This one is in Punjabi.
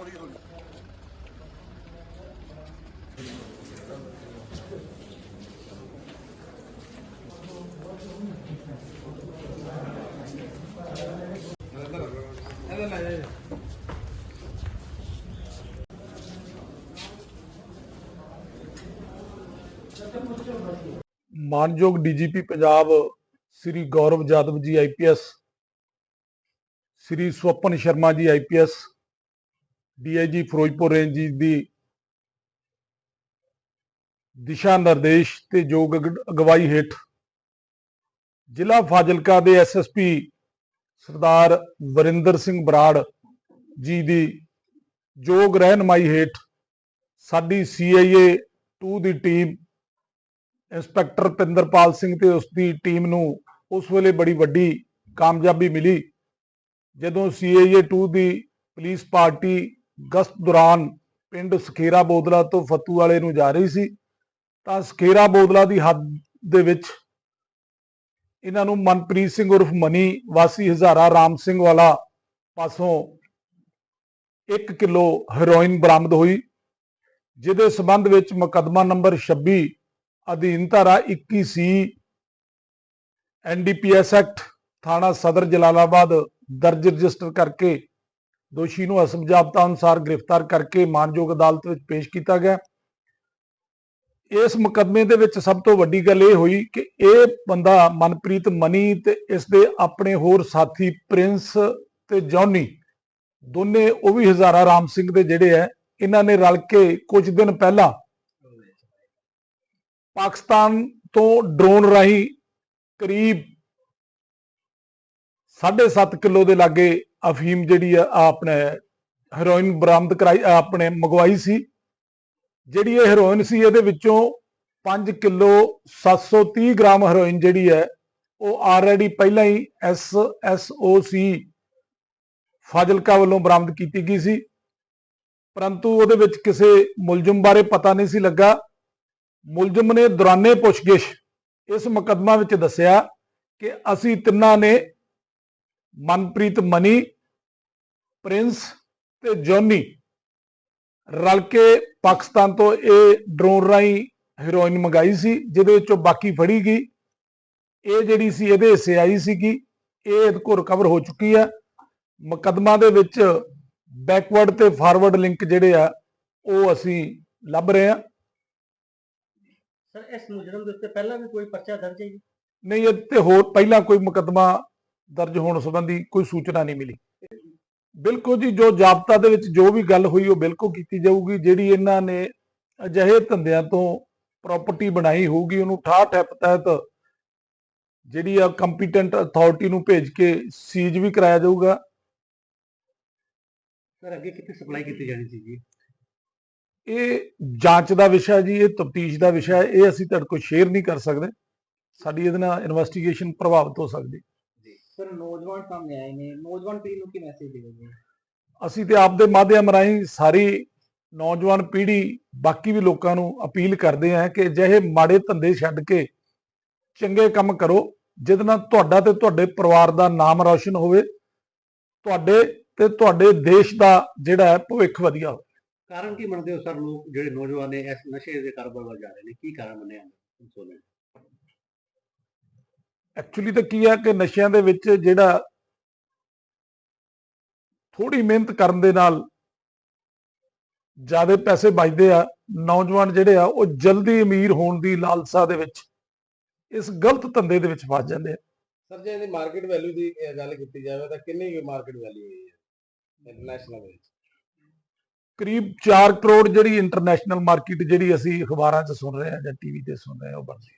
ਹੌਲੀ ਹੌਲੀ ਮਾਨਯੋਗ ਡੀਜੀਪੀ ਪੰਜਾਬ ਸ੍ਰੀ ਗੌਰਵ ਜਾਦਵ ਜੀ ਆਈਪੀਐਸ ਸ੍ਰੀ Swapan Sharma ji IPS DIG Ferozepur range ਦੀ ਦਿਸ਼ਾ ਨਿਰਦੇਸ਼ ਤੇ ਯੋਗ ਅਗ- ਅਗਵਾਈ ਹੇਠ ਜ਼ਿਲ੍ਹਾ ਫਾਜ਼ਿਲਕਾ ਦੇ ਐਸਐਸਪੀ ਸਰਦਾਰ ਵਰਿੰਦਰ ਸਿੰਘ ਬਰਾੜ ਜੀ ਦੀ ਯੋਗ ਰਹਿਨਮਾਈ ਹੇਠ ਸਾਡੀ ਸੀਆਈਏ 2 ਦੀ ਟੀਮ ਇੰਸਪੈਕਟਰ ਪਿੰਦਰਪਾਲ ਸਿੰਘ ਤੇ ਉਸ ਦੀ ਟੀਮ ਨੂੰ ਉਸ ਵੇਲੇ ਬੜੀ ਵੱਡੀ ਕਾਮਯਾਬੀ ਮਿਲੀ। ਜਦੋਂ ਸੀਏਏ 2 ਦੀ ਪੁਲਿਸ ਪਾਰਟੀ ਗਸ਼ਤ ਦੌਰਾਨ ਪਿੰਡ ਸਖੇਰਾ ਬੋਦਲਾ ਤੋਂ ਫਤੂ ਵਾਲੇ ਨੂੰ ਜਾ ਰਹੀ ਸੀ। ਤਾਂ ਸਖੇਰਾ ਬੋਦਲਾ ਦੀ ਹੱਦ ਦੇ ਵਿੱਚ ਇਹਨਾਂ ਨੂੰ ਮਨਪ੍ਰੀਤ ਸਿੰਘ ਉਰਫ ਮਨੀ, ਵਾਸੀ ਹਜ਼ਾਰਾ ਰਾਮ ਸਿੰਘ ਵਾਲਾ ਪਾਸੋਂ 1 ਕਿਲੋ ਹੈਰੋਇਨ ਬਰਾਮਦ ਹੋਈ, ਜਿਹਦੇ ਸਬੰਧ ਵਿੱਚ ਮੁਕੱਦਮਾ ਨੰਬਰ 26 ਅਧੀਨ ਧਾਰਾ 21 ਸੀ ਐਨਡੀਪੀਐਸ ਐਕਟ, ਥਾਣਾ ਸਦਰ ਜਲਾਲਾਬਾਦ ਦਰਜ ਰਜਿਸਟਰ ਕਰਕੇ ਦੋਸ਼ੀ ਨੂੰ ਅਸਮ ਜਾਬਤਾ ਅਨੁਸਾਰ ਗ੍ਰਿਫਤਾਰ ਕਰਕੇ ਮਾਨਯੋਗ ਅਦਾਲਤ ਵਿੱਚ ਪੇਸ਼ ਕੀਤਾ ਗਿਆ। ਇਸ ਮੁਕੱਦਮੇ ਦੇ ਵਿੱਚ ਸਭ ਤੋਂ ਵੱਡੀ ਗੱਲ ਇਹ ਹੋਈ ਕਿ ਇਹ ਬੰਦਾ ਮਨਪ੍ਰੀਤ ਮਨੀ ਤੇ ਇਸ ਦੇ ਆਪਣੇ ਹੋਰ ਸਾਥੀ ਪ੍ਰਿੰਸ ਤੇ ਜੌਨੀ, ਦੋਨੇ ਉਹ ਵੀ ਹਜ਼ਾਰਾ ਰਾਮ ਸਿੰਘ ਦੇ ਜਿਹੜੇ ਆ ਇਹਨਾਂ ਨੇ ਰਲ ਕੇ ਕੁਝ ਦਿਨ ਪਹਿਲਾਂ ਪਾਕਿਸਤਾਨ ਤੋਂ ਡਰੋਨ ਰਾਹੀਂ ਕਰੀਬ 7.5 ਕਿਲੋ ਦੇ ਲਾਗੇ ਅਫੀਮ ਜਿਹੜੀ ਆ ਆਪਣੇ ਹੈਰੋਇਨ ਬਰਾਮਦ ਕਰਾਈ ਆਪਣੇ ਮੰਗਵਾਈ ਸੀ। ਜਿਹੜੀ ਇਹ ਹੈਰੋਇਨ ਸੀ, ਇਹਦੇ ਵਿੱਚੋਂ 5 ਕਿਲੋ 730 ਗ੍ਰਾਮ ਹੈਰੋਇਨ ਜਿਹੜੀ ਹੈ, ਉਹ ਆਲਰੇਡੀ ਪਹਿਲਾਂ ਹੀ S S O C Fazilka ਵੱਲੋਂ ਬਰਾਮਦ ਕੀਤੀ ਗਈ ਸੀ। ਪਰੰਤੂ ਉਹਦੇ ਵਿੱਚ ਕਿਸੇ ਮੁਲਜ਼ਮ ਬਾਰੇ ਪਤਾ ਨਹੀਂ ਸੀ ਲੱਗਾ। ਮੁਲਜ਼ਮ ਨੇ ਦੌਰਾਨੇ ਪੁੱਛਗਿੱਛ ਇਸ ਮੁਕੱਦਮਾ ਵਿੱਚ ਦੱਸਿਆ ਕਿ ਅਸੀਂ ਤਿੰਨਾਂ ਨੇ ਮਨਪ੍ਰੀਤ ਮਨੀ ਪ੍ਰਿੰਸ ਤੇ ਜੌਨੀ ਰਲ ਕੇ ਪਾਕਿਸਤਾਨ ਤੋਂ ਇਹ ਡਰੋਨ ਰਾਹੀਂ ਹੈਰੋਇਨ ਮੰਗਾਈ ਸੀ ਜਿਹਦੇ ਵਿੱਚੋਂ ਬਾਕੀ ਫੜੀ ਗਈ। ਇਹ ਜਿਹੜੀ ਸੀ ਇਹਦੇ ਹਿੱਸੇ ਆਈ ਸੀਗੀ। ਇਹ ਇਹਦੇ ਕੋਲ ਰਿਕਵਰ ਹੋ ਚੁੱਕੀ ਹੈ ਮੁਕੱਦਮਾ ਦੇ ਵਿੱਚ ਬੈਕਵਰਡ ਤੇ ਫਾਰਵਰਡ ਲਿੰਕ ਜਿਹੜੇ ਆ ਉਹ ਅਸੀਂ ਲੱਭ ਰਹੇ ਹਾਂ ਸਰ ਇਸ ਮੁਜਰਮ ਦੇ ਉੱਤੇ ਪਹਿਲਾਂ ਵੀ ਕੋਈ ਪਰਚਾ ਦਰਜ ਹੈ ਜੀ? ਨਹੀਂ ਇਹ ਤੇ ਹੋਰ ਪਹਿਲਾਂ ਕੋਈ ਮੁਕੱਦਮਾ ਦਰਜ ਹੋਣ ਸੰਬੰਧੀ ਕੋਈ ਸੂਚਨਾ ਨਹੀਂ ਮਿਲੀ। ਬਿਲਕੁਲ ਜੀ ਜੋ ਜਾਬਤਾ ਦੇ ਵਿੱਚ ਜੋ ਵੀ ਗੱਲ ਹੋਈ ਉਹ ਬਿਲਕੁਲ ਕੀਤੀ ਜਾਊਗੀ। ਜਿਹੜੀ ਇਹਨਾਂ ਨੇ ਅਜਿਹੇ ਧੰਦਿਆਂ ਤੋਂ ਪ੍ਰਾਪਰਟੀ ਬਣਾਈ ਹੋਊਗੀ ਉਹਨੂੰ ਠਾਹ ਠੱਪ ਤਹਿਤ ਜਿਹੜੀ ਆ ਕੰਪੀਟੈਂਟ ਅਥਾਰਟੀ ਨੂੰ ਭੇਜ ਕੇ ਸੀਜ਼ ਵੀ ਕਰਾਇਆ ਜਾਊਗਾ। ਸਰ ਅੱਗੇ ਕਿੱਥੇ ਸਪਲਾਈ ਕੀਤੀ ਜਾਣੀ ਸੀ ਜੀ? ਇਹ ਜਾਂਚ ਦਾ ਵਿਸ਼ਾ ਜੀ ਇਹ ਤਫਤੀਸ਼ ਦਾ ਵਿਸ਼ਾ ਹੈ। ਇਹ ਅਸੀਂ ਤੁਹਾਡੇ ਕੋਲ ਸ਼ੇਅਰ ਨਹੀਂ ਕਰ ਸਕਦੇ। ਸਾਡੀ ਇਹਦੇ ਨਾਲ ਇਨਵੈਸਟੀਗੇਸ਼ਨ ਪ੍ਰਭਾਵਿਤ ਹੋ ਸਕਦੀ। ਸਰ ਨੌਜਵਾਨ ਸਾਹਮਣੇ ਆਏ ਨੇ। ਨੌਜਵਾਨ ਪੀੜ੍ਹੀ ਨੂੰ ਕੀ ਮੈਸੇਜ ਦੇਵੋਗੇ? ਅਸੀਂ ਤੇ ਆਪ ਦੇ ਮਾਧਿਅਮ ਰਾਹੀਂ ਸਾਰੀ ਨੌਜਵਾਨ ਪੀੜ੍ਹੀ ਬਾਕੀ ਵੀ ਲੋਕਾਂ ਨੂੰ ਅਪੀਲ ਕਰਦੇ ਹਾਂ ਕਿ ਅਜਿਹੇ ਮਾੜੇ ਧੰਦੇ ਛੱਡ ਕੇ ਚੰਗੇ ਕੰਮ ਕਰੋ ਜਿਹਦੇ ਨਾਲ ਤੁਹਾਡਾ ਤੇ ਤੁਹਾਡੇ ਪਰਿਵਾਰ ਦਾ ਨਾਮ ਰੌਸ਼ਨ ਹੋਵੇ ਤੁਹਾਡੇ ਤੇ ਤੁਹਾਡੇ ਦੇਸ਼ ਦਾ ਜਿਹੜਾ ਹੈ ਭਵਿੱਖ ਵਧੀਆ ਹੋਵੇ। ਕਾਰਨ ਕੀ ਮੰਨਦੇ ਹੋ ਸਰ ਲੋਕ ਜਿਹੜੇ ਨੌਜਵਾਨ ਨੇ ਇਸ ਨਸ਼ੇ ਦੇ ਕਾਰੋਬਾਰ ਵੱਲ ਜਾ ਰਹੇ ਨੇ? ਕੀ ਕਾਰਨ ਮੰਨਿਆ ਸੋਨੇ ਐਕਚੁਅਲੀ ਤਾਂ ਕੀ ਹੈ ਕਿ ਨਸ਼ਿਆਂ ਦੇ ਵਿੱਚ ਜਿਹੜਾ ਥੋੜੀ ਮਿਹਨਤ ਕਰਨ ਦੇ ਨਾਲ ਜ਼ਿਆਦਾ ਪੈਸੇ ਬਚਦੇ ਆ ਨੌਜਵਾਨ ਜਿਹੜੇ ਆ ਉਹ ਜਲਦੀ ਅਮੀਰ ਹੋਣ ਦੀ ਲਾਲਸਾ ਦੇ ਵਿੱਚ ਇਸ ਗਲਤ ਧੰਦੇ ਦੇ ਵਿੱਚ ਫਸ ਜਾਂਦੇ ਆ। ਸਰ ਜੇ ਇਹਦੀ ਮਾਰਕੀਟ ਵੈਲਿਊ ਦੀ ਗੱਲ ਕੀਤੀ ਜਾਵੇ ਤਾਂ ਕਿੰਨੀ ਕੁ ਮਾਰਕੀਟ ਵੈਲਿਊ ਹੈ ਇੰਟਰਨੈਸ਼ਨਲ ਵਿੱਚ? ਕਰੀਬ 4 ਕਰੋੜ ਜਿਹੜੀ ਇੰਟਰਨੈਸ਼ਨਲ ਮਾਰਕੀਟ ਜਿਹੜੀ ਅਸੀਂ ਅਖਬਾਰਾਂ 'ਚ ਸੁਣ ਰਹੇ ਆ ਜਾਂ ਟੀਵੀ ਤੇ ਸੁਣ ਰਹੇ ਆ ਉਹ ਬਣਦੀ